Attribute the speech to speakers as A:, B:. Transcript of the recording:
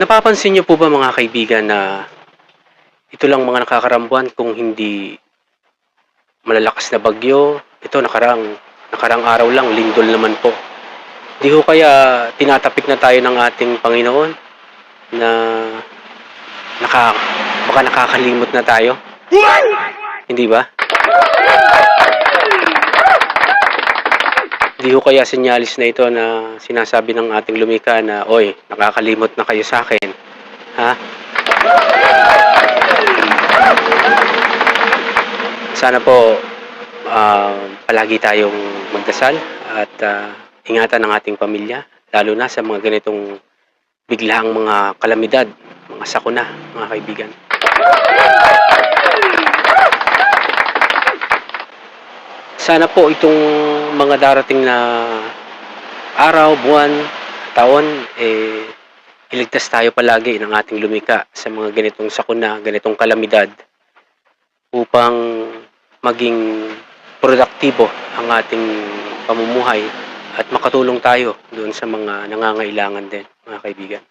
A: Napapansin niyo po ba mga kaibigan na ito lang mga nakakarambuan kung hindi malalakas na bagyo. Ito nakarang nakarang araw lang lindol naman po. Di ho kaya tinatapik na tayo ng ating Panginoon na naka baka nakakalimot na tayo. Hindi ba? Di ho kaya sinyalis na ito na sinasabi ng ating lumika na, Oy, nakakalimot na kayo sa akin. Ha? Sana po ah, palagi tayong magdasal at ah, ingatan ang ating pamilya, lalo na sa mga ganitong biglaang mga kalamidad, mga sakuna, mga kaibigan. Sana po itong mga darating na araw, buwan, taon, eh, iligtas tayo palagi ng ating lumika sa mga ganitong sakuna, ganitong kalamidad upang maging produktibo ang ating pamumuhay at makatulong tayo doon sa mga nangangailangan din, mga kaibigan.